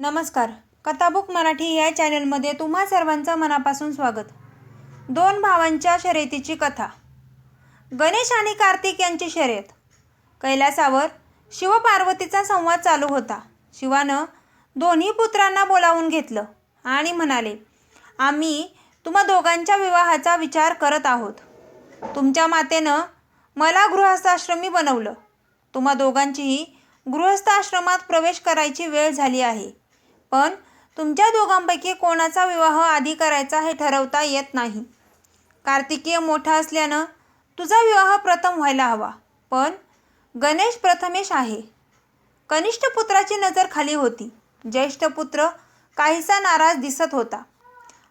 नमस्कार. कथाबुक मराठी या चॅनलमध्ये तुम्हा सर्वांचं मनापासून स्वागत. दोन भावांच्या शर्यतीची कथा. गणेश आणि कार्तिक यांची शर्यत. कैलासावर शिवपार्वतीचा संवाद चालू होता. शिवानं दोन्ही पुत्रांना बोलावून घेतलं आणि म्हणाले आम्ही तुम्हा दोघांच्या विवाहाचा विचार करत आहोत. तुमच्या मातेनं मला गृहस्थाश्रमी बनवलं. तुम्हा दोघांचीही गृहस्थाश्रमात प्रवेश करायची वेळ झाली आहे. पण तुमच्या दोघांपैकी कोणाचा विवाह आधी करायचा हे ठरवता येत नाही. कार्तिकीय मोठा असल्यानं तुझा विवाह प्रथम व्हायला हवा. पण गणेश प्रथमेश आहे. कनिष्ठ पुत्राची नजर खाली होती. ज्येष्ठ पुत्र काहीसा नाराज दिसत होता.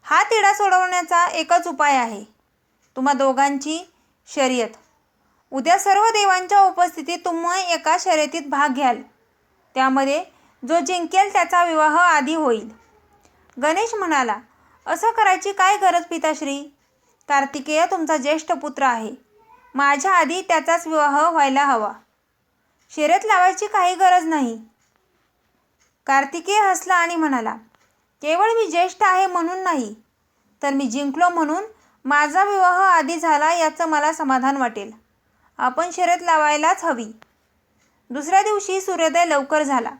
हा तिढा सोडवण्याचा एकच उपाय आहे. तुम्हा दोघांची शर्यत. उद्या सर्व देवांच्या उपस्थितीत तुम्ही एका शर्यतीत भाग घ्याल. त्यामध्ये जो जिंकेल त्याचा विवाह आधी होईल. गणेश म्हणाला असं करायची काय गरज पिताश्री? कार्तिकेय तुमचा ज्येष्ठ पुत्र आहे. माझ्या आधी त्याचाच विवाह व्हायला हवा. शर्यत लावायची काही गरज नाही. कार्तिकेय हसला आणि म्हणाला केवळ मी ज्येष्ठ आहे म्हणून नाही तर मी जिंकलो म्हणून माझा विवाह आधी झाला याचं मला समाधान वाटेल. आपण शर्यत लावायलाच हवी. दुसऱ्या दिवशी सूर्योदय लवकर झाला.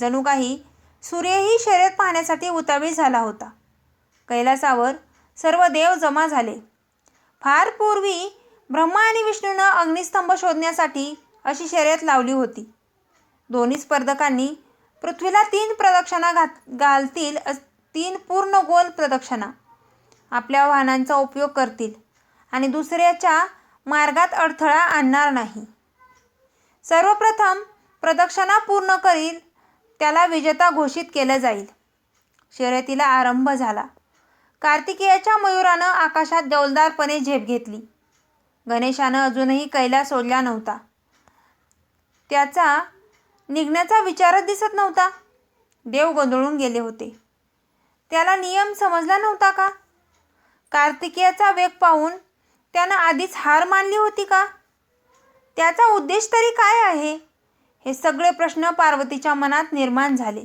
जणू काही सूर्यही शर्यत पाहण्यासाठी उतावीळ झाला होता. कैलासावर सर्व देव जमा झाले. फार पूर्वी ब्रह्मा आणि विष्णूनं अग्निस्तंभ शोधण्यासाठी अशी शर्यत लावली होती. दोन्ही स्पर्धकांनी पृथ्वीला तीन प्रदक्षिणा घात घालतील तीन पूर्ण गोल प्रदक्षिणा आपल्या वाहनांचा उपयोग करतील आणि दुसऱ्याच्या मार्गात अडथळा आणणार नाही. सर्वप्रथम प्रदक्षिणा पूर्ण करील त्याला विजेता घोषित केलं जाईल. शर्यतीला आरंभ झाला. कार्तिकेयाच्या मयुरानं आकाशात डौलदारपणे झेप घेतली. गणेशानं अजूनही कैला सोडला नव्हता. त्याचा निघण्याचा विचारच दिसत नव्हता. देव गोंधळून गेले होते. त्याला नियम समजला नव्हता का? कार्तिकेयाचा वेग पाहून त्यानं आधीच हार मानली होती का? त्याचा उद्देश तरी काय आहे? हे सगळे प्रश्न पार्वतीच्या मनात निर्माण झाले.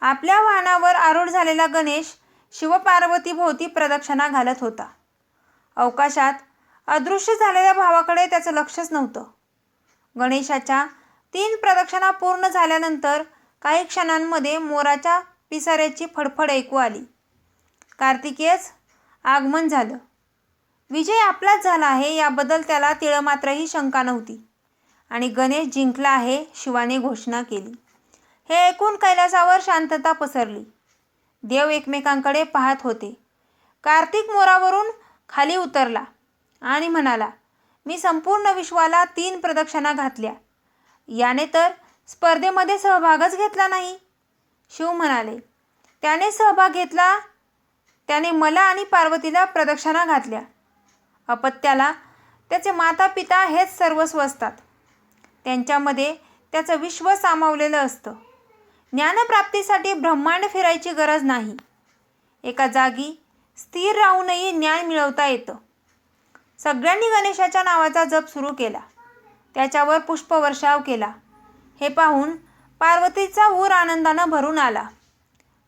आपल्या वाहनावर आरूढ झालेला गणेश शिवपार्वतीभोवती प्रदक्षिणा घालत होता. अवकाशात अदृश्य झालेल्या भावाकडे त्याचं लक्षच नव्हतं. गणेशाच्या तीन प्रदक्षिणा पूर्ण झाल्यानंतर काही क्षणांमध्ये मोराच्या पिसाऱ्याची फडफड ऐकू आली. कार्तिकेयच आगमन झालं. विजय आपलाच झाला आहे याबद्दल त्याला तिळमात्रही शंका नव्हती. आणि गणेश जिंकला आहे शिवाने घोषणा केली. हे ऐकून कैलासावर शांतता पसरली. देव एकमेकांकडे पाहत होते. कार्तिक मोरावरून खाली उतरला आणि म्हणाला मी संपूर्ण विश्वाला तीन प्रदक्षिणा घातल्या. याने तर स्पर्धेमध्ये सहभागच घेतला नाही. शिव म्हणाले त्याने सहभाग घेतला त्याने मला आणि पार्वतीला प्रदक्षिणा घातल्या. अपत्याला त्याचे माता पिता हेच सर्वस्व असतात. त्यांच्यामध्ये त्याचं विश्व सामावलेलं असतं. ज्ञानप्राप्तीसाठी ब्रह्मांड फिरायची गरज नाही. एका जागी स्थिर राहूनही ज्ञान मिळवता येतं. सगळ्यांनी गणेशाच्या नावाचा जप सुरू केला. त्याच्यावर पुष्पवर्षाव केला. हे पाहून पार्वतीचा ऊर आनंदानं भरून आला.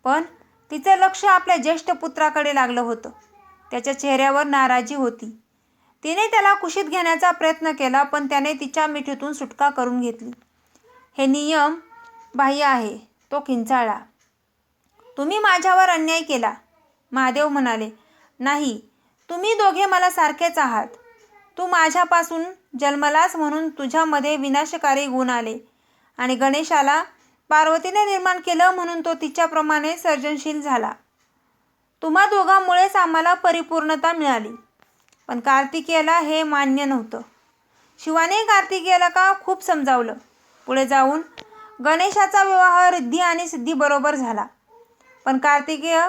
पण तिचं लक्ष आपल्या ज्येष्ठ पुत्राकडे लागलं होतं. त्याच्या चेहऱ्यावर नाराजी होती. तिने त्याला कुशीत घेण्याचा प्रयत्न केला पण त्याने तिच्या मिठीतून सुटका करून घेतली. हे नियम बाह्य आहे तो किंचाळला तुम्ही माझ्यावर अन्याय केला महादेव म्हणाले. नाही तुम्ही दोघे मला सारखेच आहात. तू माझ्यापासून जन्मलास म्हणून तुझ्यामध्ये विनाशकारी गुण आले आणि गणेशाला पार्वतीने निर्माण केलं म्हणून तो तिच्याप्रमाणे सर्जनशील झाला. तुम्हा दोघांमुळेच आम्हाला परिपूर्णता मिळाली. पण कार्तिकेयाला हे मान्य नव्हतं. शिवाने कार्तिकेयाला का खूप समजावलं? पुढे जाऊन गणेशाचा विवाह रिद्धी आणि सिद्धीबरोबर झाला. पण कार्तिकेय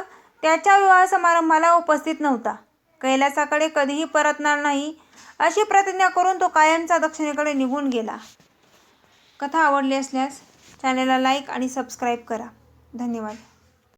त्याच्या विवाह समारंभाला उपस्थित नव्हता. कैलासाकडे कधीही परतणार नाही अशी प्रतिज्ञा करून तो कायमचा दक्षिणेकडे निघून गेला. कथा आवडली असल्यास चॅनेलला लाईक आणि सबस्क्राईब करा. धन्यवाद.